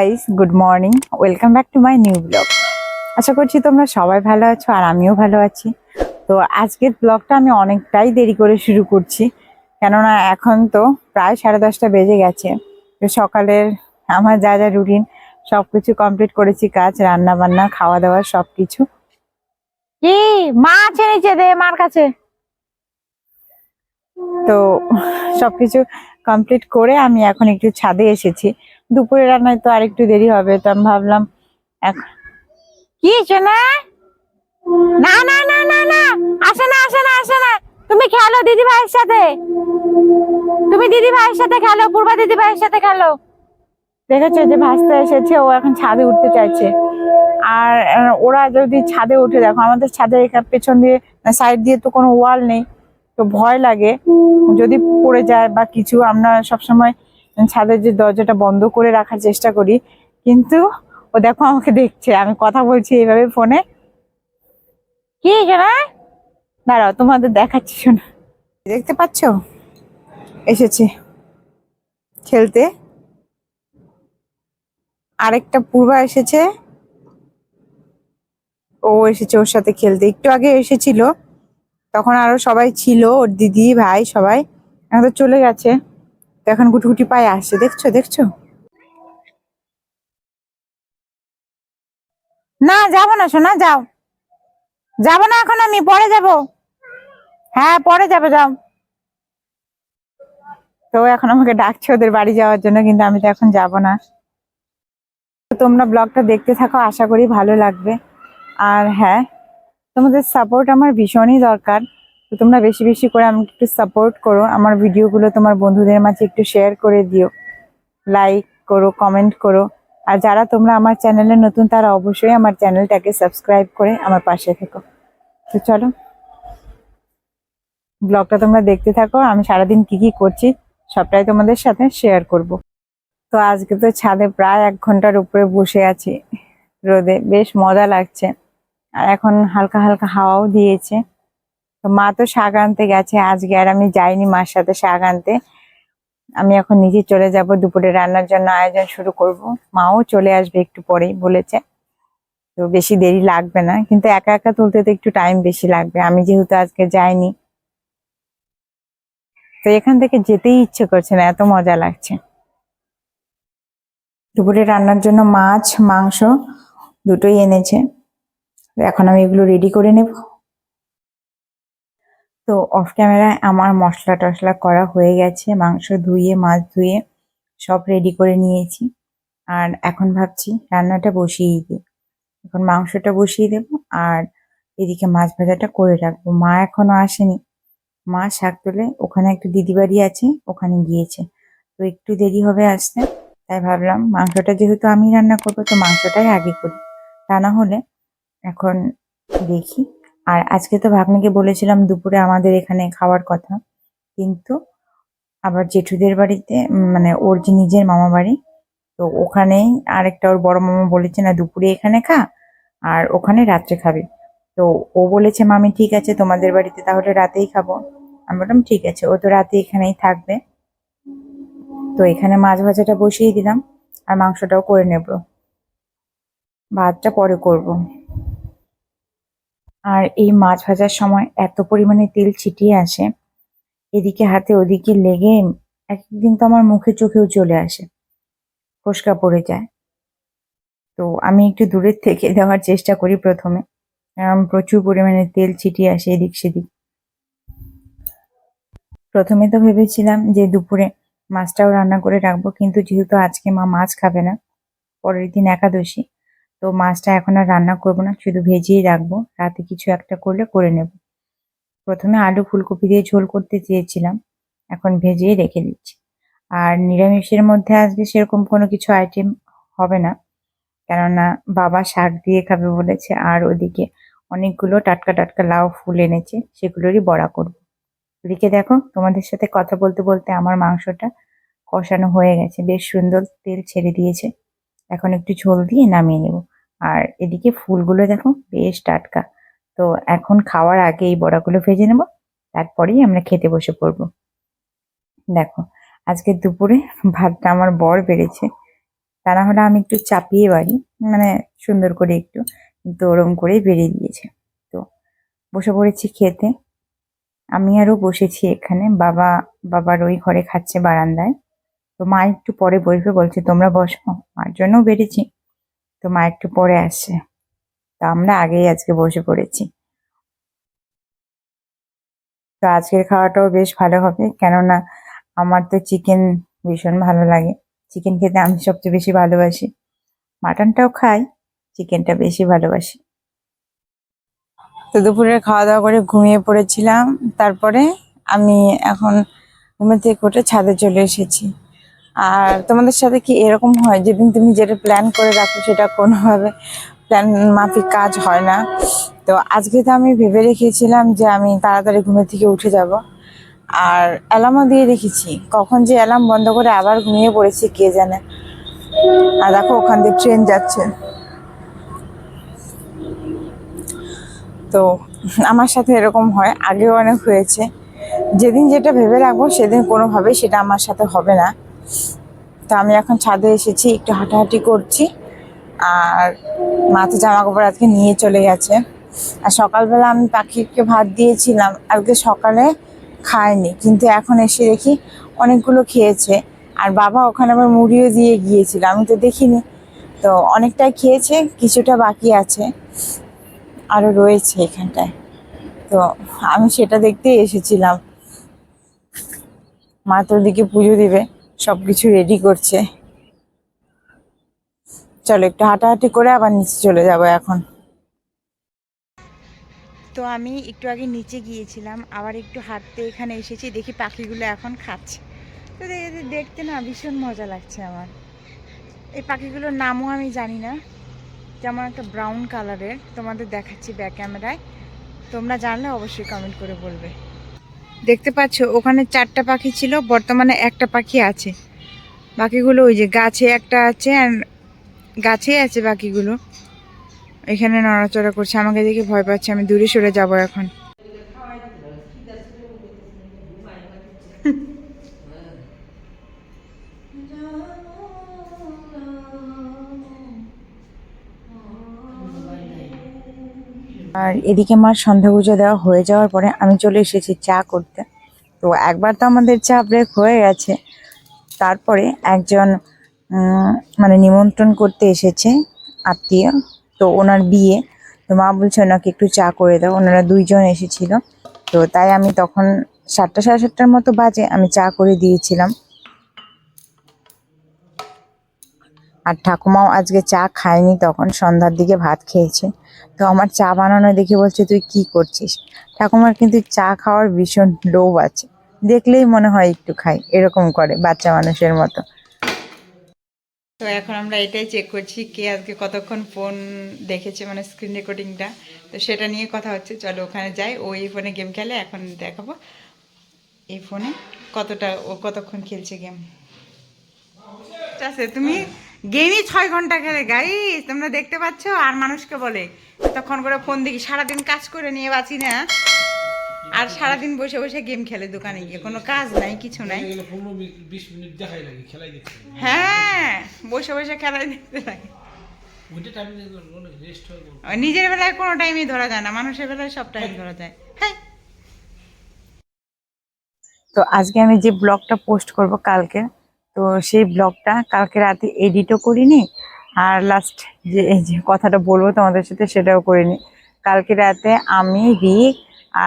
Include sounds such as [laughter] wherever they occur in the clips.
Guys good morning welcome back to my new blog আশা করছি তোমরা সবাই ভালো আছো আর আমিও ভালো আছি। তো আজকের ব্লগটা আমি অনেকটাই দেরি করে শুরু করছি কেননা এখন তো প্রায় সাড়ে দশটা বেজে গেছে। তো সকালের আমার যা যা রুটিন সব কিছু কমপ্লিট করেছি কাজ রান্না বান্না খাওয়া দাওয়া সব কিছু কি? মা আছে নিচে দে মার কাছে। তো সবকিছু কমপ্লিট করে আমি এখন একটু ছাদে এসেছি। দুপুরে রান্নায় তো আরেকটু দেরি হবে, তো আমি ভাবলাম কি না না না না না, আসে না আসে না আসে না। তুমি খেলো দিদি ভাইয়ের সাথে। তুমি দিদি ভাইয়ের সাথে খেলো, পূর্বা দিদি ভাইয়ের সাথে খেলো। দেখেছ যে ভাসতে এসেছে, ও এখন ছাদে উঠতে চাইছে। আর ওরা যদি ছাদে উঠে দেখো আমাদের ছাদে পেছন দিয়ে সাইড দিয়ে তো কোনো ওয়াল নেই। তো ভয় লাগে। যদি পড়ে যায় বা কিছু, আমরা সবসময় ছাদের যে দরজাটা বন্ধ করে রাখার চেষ্টা করি, কিন্তু ও দেখো আমাকে দেখছে, আমি কথা বলছি এইভাবে ফোনে। কি দাঁড়াও, তোমাদের দেখাচ্ছি শোনা দেখতে পাচ্ছ? এসেছে খেলতে। আরেকটা পূর্বা এসেছে। ও এসেছে ওর সাথে খেলতে। একটু আগে এসেছিল, তখন আরও সবাই ছিল, ওর দিদি, ভাই সবাই। এখন তো চলে গেছে। এখন গুটি পায়ে আসছে, দেখছ দেখছ? না, যাব না শোনা যাও। যাব না এখন আমি, পরে যাব। হ্যাঁ পরে যাব, যাও। তো এখন আমাকে ডাকছে ওদের বাড়ি যাওয়ার জন্য, কিন্তু আমি তো এখন যাব না। তোমরা ব্লগটা দেখতে থাকো, আশা করি ভালো লাগবে। আর হ্যাঁ তোমাদের সাপোর্ট আমার ভীষণই দরকার। তো তোমরা বেশি বেশি করে আমাকে একটু সাপোর্ট করো। আমার ভিডিওগুলো তোমার বন্ধুদের মাঝে একটু শেয়ার করে দিও। লাইক করো কমেন্ট করো। আর যারা তোমরা আমার চ্যানেলে নতুন, তারা অবশ্যই আমার চ্যানেলটাকে সাবস্ক্রাইব করে আমার পাশে থেকো। তো চলো ব্লগটা তোমরা দেখতে থাকো। আমি সারাদিন কি কি করছি, সবটাই তোমাদের সাথে শেয়ার করব। তো আজকে তো ছাদে প্রায় এক ঘণ্টার উপরে বসে আছি রোদে। বেশ মজা লাগছে। আর এখন হালকা হালকা হাওয়াও দিয়েছে। মা তো শাক আনতে গেছে, আজকে আর আমি যাইনি মার সাথে শাক আনতে। আমি এখন নিজে চলে যাব, দুপুরে রান্নার জন্য আয়োজন শুরু করব। মাও চলে আসবে একটু পরেই বলেছে। তো বেশি দেরি লাগবে না, কিন্তু একা একা তুলতে তো একটু টাইম বেশি লাগবে। আমি যেহেতু আজকে যাইনি, তো এখান থেকে যেতেই ইচ্ছে করছে না, এত মজা লাগছে। দুপুরে রান্নার জন্য মাছ, মাংস দুটোই এনেছে। এখন আমি এগুলো রেডি করে নেব। তো অফ ক্যামেরায় আমার মশলা টশলা করা হয়ে গেছে, মাংস ধুয়ে, মাছ ধুয়ে সব রেডি করে নিয়েছি। আর এখন ভাবছি রান্নাটা বসিয়েই দিই এখন মাংসটা বসিয়ে দেব আর এদিকে মাছ ভাজাটা করে রাখব। মা এখনও আসেনি। মা শাক তুলে, ওখানে একটা দিদি বাড়ি আছে, ওখানে গিয়েছে। তো একটু দেরি হবে আসতে, তাই ভাবলাম মাংসটা যেহেতু আমি রান্না করব, তো মাংসটাই আগে করি। তা না হলে এখন দেখি। আর আজকে তো ভাগ্নিকে বলেছিলাম দুপুরে আমাদের এখানে খাওয়ার কথা। কিন্তু আবার জেঠুদের বাড়িতে মানে ওর যে নিজের মামা বাড়ি, তো ওখানেই আরেকটা ওর বড় মামা বলেছে, না, দুপুরে এখানে খা আর ওখানে রাত্রে খাবে। তো ও বলেছে, মামি, ঠিক আছে, তোমাদের বাড়িতে তাহলে রাতেই খাব। আমি বললাম, ঠিক আছে, ও তো রাতে এখানেই থাকবে। তো এখানে মাছ ভাজাটা বসিয়ে দিলাম আর মাংসটাও করে নেব। ভাতটা পরে করব। আর এই মাছ ভাজার সময় এত পরিমাণে তেল ছিটিয়ে আসে। এদিকে হাতে ওদিকে লেগে একদিন তো আমার মুখে চোখেও চলে আসে। ফোসকা পড়ে যায়। তো আমি একটু দূরের থেকে দেওয়ার চেষ্টা করি প্রথমে। প্রচুর পরিমাণে তেল ছিটিয়ে আসে এদিক সেদিক। প্রথমে তো ভেবেছিলাম যে দুপুরে মাছটাও রান্না করে রাখব, কিন্তু যেহেতু আজকে মা মাছ খাবে না, পরের দিন একাদশী তো মাছটা এখন আর রান্না করব না, শুধু ভেজেই রাখব। রাতে কিছু একটা করলে করে নেব। প্রথমে আলু ফুলকপি দিয়ে ঝোল করতে চেয়েছিলাম, এখন ভেজেই রেখে দিচ্ছি। আর নিরামিষের মধ্যে আজকে সেরকম কোনো কিছু আইটেম হবে না, কেননা বাবা শাক দিয়ে খাবে বলেছে, আর ওদিকে অনেকগুলো টাটকা টাটকা লাউ ফুল এনেছে, সেগুলোরই বড়া করব। এদিকে দেখো, তোমাদের সাথে কথা বলতে বলতে আমার মাংসটা কষানো হয়ে গেছে, বেশ সুন্দর তেল ছেড়ে দিয়েছে। এখন একটু ঝোল দিয়ে নামিয়ে নেব। আর এদিকে ফুলগুলো দেখো বেশ টাটকা। তো এখন খাওয়ার আগে এই বড়াগুলো ভেজে নেব, তারপরেই আমরা খেতে বসে পড়ব। দেখো, আজকে দুপুরে ভাতটা আমার বর বেড়েছে। তা না হলে আমি একটু চাপিয়ে বাড়ি মানে সুন্দর করে একটু দরম করে বেরিয়ে দিয়েছে। তো বসে পড়েছি খেতে। আমি আরও বসেছি এখানে। বাবা, বাবার ওই ঘরে খাচ্ছে বারান্দায়। তো মা একটু পরে বসবে, বলছে, তোমরা বসো, মার জন্যও বেরিয়েছি। তো মা একটু পরে আসছে তো আমরা আগেই আজকে বসে পড়েছি। তো আজকের খাওয়াটাও বেশ ভালো হবে, কেননা আমার তো চিকেন ভীষণ ভালো লাগে। চিকেন খেতে আমি সবচেয়ে বেশি ভালোবাসি। মাটনটাও খাই চিকেনটা বেশি ভালোবাসি। তো দুপুরে খাওয়া দাওয়া করে ঘুমিয়ে পড়েছিলাম। তারপরে আমি এখন ঘুমে থেকে উঠে ছাদে চলে এসেছি। আর তোমাদের সাথে কি এরকম হয়? যেদিন তুমি যেটা প্ল্যান করে রাখো, সেটা কোনোভাবে প্ল্যান মাফিক কাজ হয় না। তো আজকে তো আমি ভেবে রেখেছিলাম যে আমি তাড়াতাড়ি ঘুমের থেকে উঠে যাব। আর অ্যালার্মও দিয়ে রেখেছি। কখন যে অ্যালার্ম বন্ধ করে আবার ঘুমিয়ে পড়েছি, কে জানে? আর দেখো, ওখান দিয়ে ট্রেন যাচ্ছে। তো আমার সাথে এরকম হয়, আগেও অনেক হয়েছে। যেদিন যেটা ভেবে রাখব, সেদিন কোনোভাবেই সেটা আমার সাথে হবে না। তো আমি এখন ছাদে এসেছি, একটু হাঁটাহাঁটি করছি। আর মা তো জামা কাপড় আজকে নিয়ে চলে গেছে। আর সকালবেলা আমি পাখিকে ভাত দিয়েছিলাম, আজকে সকালে খায়নি। কিন্তু এখন এসে দেখি অনেকগুলো খেয়েছে। আর বাবা ওখানে আবার মুড়িও দিয়ে গিয়েছিল, আমি তো দেখিনি। তো অনেকটাই খেয়েছে, কিছুটা বাকি আছে, আরও রয়েছে এখানটায়। তো আমি সেটা দেখতেই এসেছিলাম। মা তো ওদিকে পুজো দিবে। সব কিছু রেডি করছে। চলো একটু হাঁটাহাঁটি করে আবার নিচে চলে যাব এখন। তো আমি একটু আগে নিচে গিয়েছিলাম, আবার একটু হাঁটতে এখানে এসেছি, দেখি পাখিগুলো এখন খাচ্ছে। তো দেখে দেখতে না ভীষণ মজা লাগছে আমার। এই পাখিগুলোর নামও আমি জানি না, যেমন একটা ব্রাউন কালারের তোমাদের দেখাচ্ছি ব্যাক ক্যামেরায় তোমরা জানলে অবশ্যই কমেন্ট করে বলবে। দেখতে পাচ্ছ ওখানে চারটা পাখি ছিল বর্তমানে একটা পাখি আছে। বাকিগুলো ওই যে গাছে একটা আছে আর গাছেই আছে বাকিগুলো। এখানে নড়াচড়া করছে আমাকে দেখে ভয় পাচ্ছে আমি দূরে সরে যাব এখন। [laughs] [laughs] আর এদিকে মার সন্ধ্যা পুজো দেওয়া হয়ে যাওয়ার পরে আমি চলে এসেছি চা করতে। তো একবার তো আমাদের চা ব্রেক হয়ে গেছে। তারপরে একজন মানে নিমন্ত্রণ করতে এসেছে আত্মীয়, তো ওনার বিয়ে। তো মা বলছে, ওনাকে একটু চা করে দাও। ওনারা দুইজন এসেছিল। তো তাই আমি তখন সাতটা সাড়ে সাতটার মতো বাজে আমি চা করে দিয়েছিলাম। আর ঠাকুমাও আজকে চা খায়নি, তখন সন্ধ্যার দিকে ভাত খেয়েছে। তো আমার চা বানানো দেখে বলছে, তুই কি করছিস? ঠাকুমার কিন্তু চা খাওয়ার ভীষণ লোভ আছে। দেখলেই মনে হয় একটু খাই, এরকম করে বাচ্চা মানুষের মতো। তো এখন আমরা এটাই চেক করছি কে আজকে কতক্ষণ ফোন দেখেছে মানে স্ক্রিন রেকর্ডিংটা তো সেটা নিয়ে কথা হচ্ছে, চলো ওখানে যাই, ও এই ফোনে গেম খেলে, এখন দেখাবো। এই ফোনে কতটা, ও কতক্ষণ খেলছে গেম তুমি গেমই ছয় ঘণ্টা খেলে গাই তোমরা দেখতে পাচ্ছ? আর মানুষকে বলে তখন করে ফোন দেখি। সারাদিন কাজ করে নিয়ে বাঁচি না। আর সারাদিন বসে বসে গেম খেলে দোকানে গিয়ে। কোনো কাজ নাই কিছু নাই। হ্যাঁ বসে বসে খেলাই দেখতে লাগে। হয় নিজের বেলায় কোনো টাইমই ধরা যায় না মানুষের বেলায় সব টাইম ধরা যায়। হ্যাঁ। তো আজকে আমি যে ব্লগটা পোস্ট করব কালকে তো সেই ব্লগটা কালকে রাতে এডিটও করিনি। আর লাস্ট যে যে কথাটা বলব তোমাদের সাথে সেটাও করিনি। কালকে রাতে আমি রিক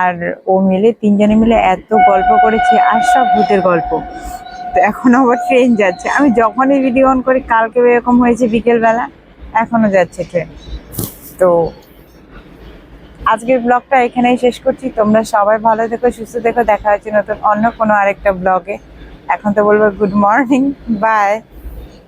আর ও মিলে তিনজনে মিলে এত গল্প করেছি, আর সব ভূতের গল্প। তো এখন আবার ট্রেন যাচ্ছে। আমি যখনই ভিডিও অন করি, কালকে এরকম হয়েছে বিকেলবেলা এখনও যাচ্ছে ট্রেন তো আজকের ব্লগটা এখানেই শেষ করছি। তোমরা সবাই ভালো থেকো, সুস্থ থেকো। দেখা হচ্ছে নতুন অন্য কোনো আরেকটা ব্লগে এখন তো বলব গুড মর্নিং বাই